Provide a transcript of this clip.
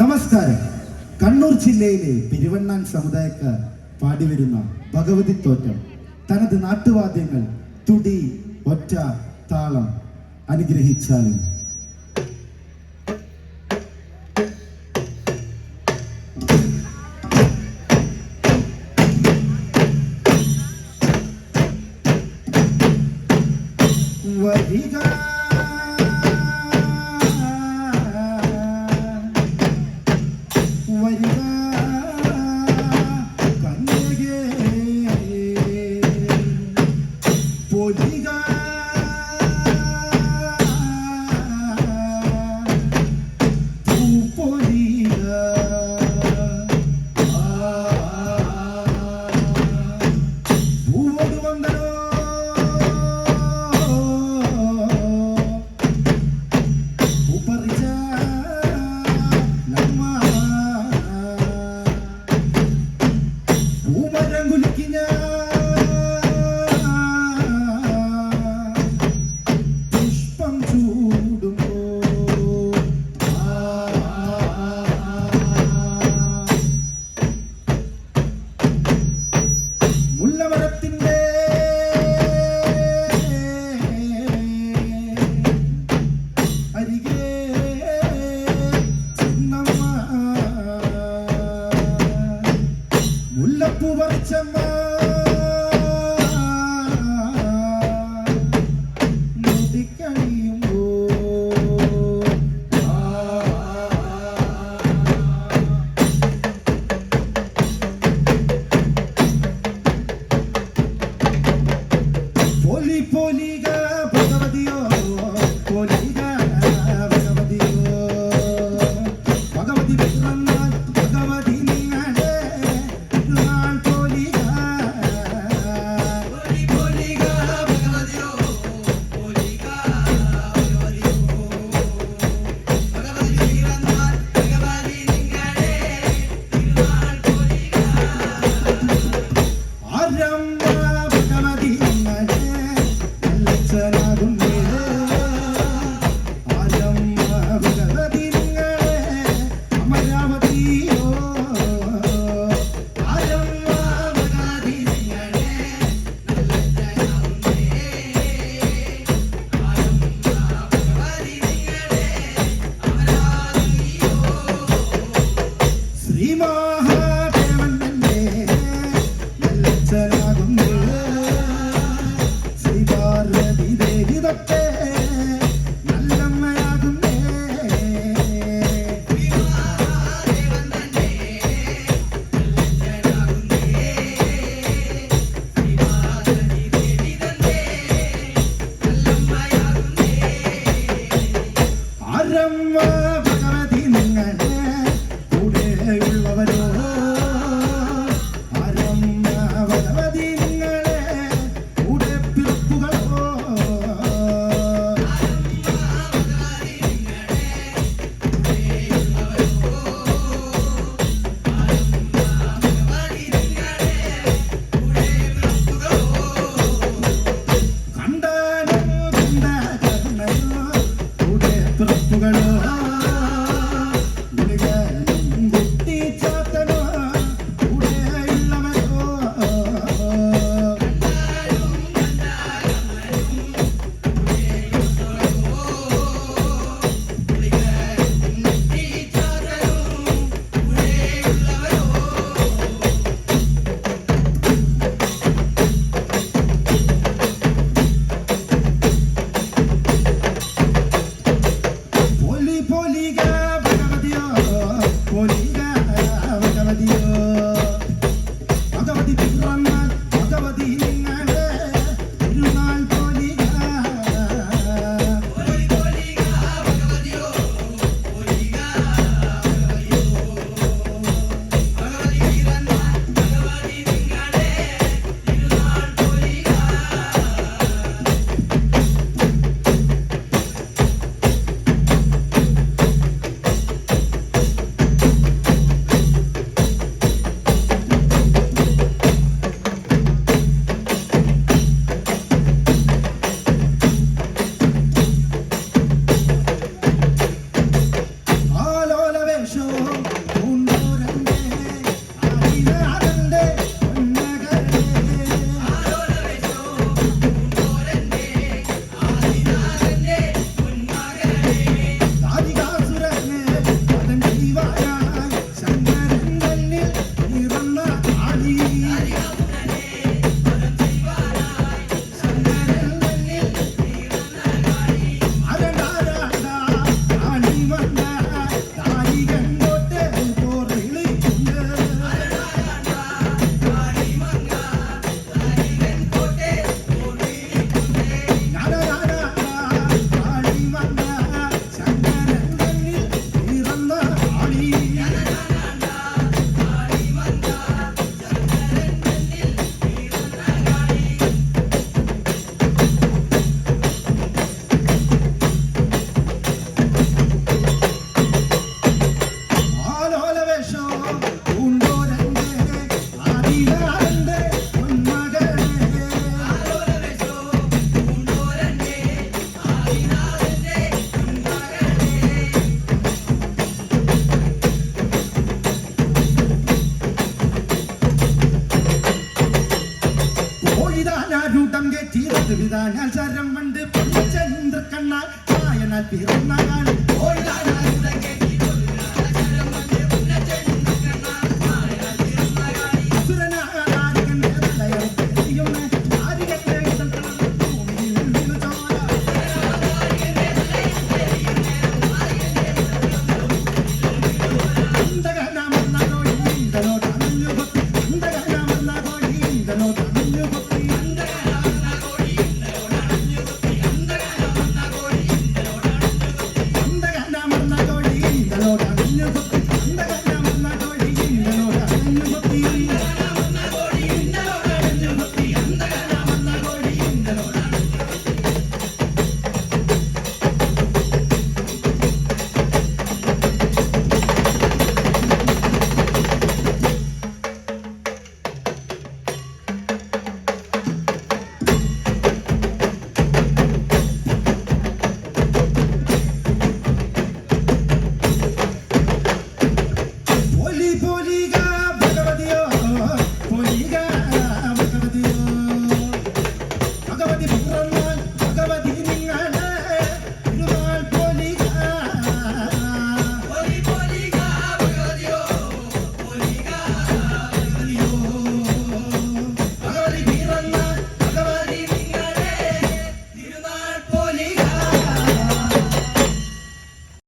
നമസ്കാരം. കണ്ണൂർ ജില്ലയിലെ പെരുവണ്ണാൻ സമുദായക്കാർ പാടിവരുന്ന ഭഗവതി തോറ്റം. തനത് നാട്ടുവാദ്യങ്ങൾ തുടി ഒറ്റ താളം അനുഗ്രഹിച്ചാലും. Almighty God. Pero nada Hello, Daniel.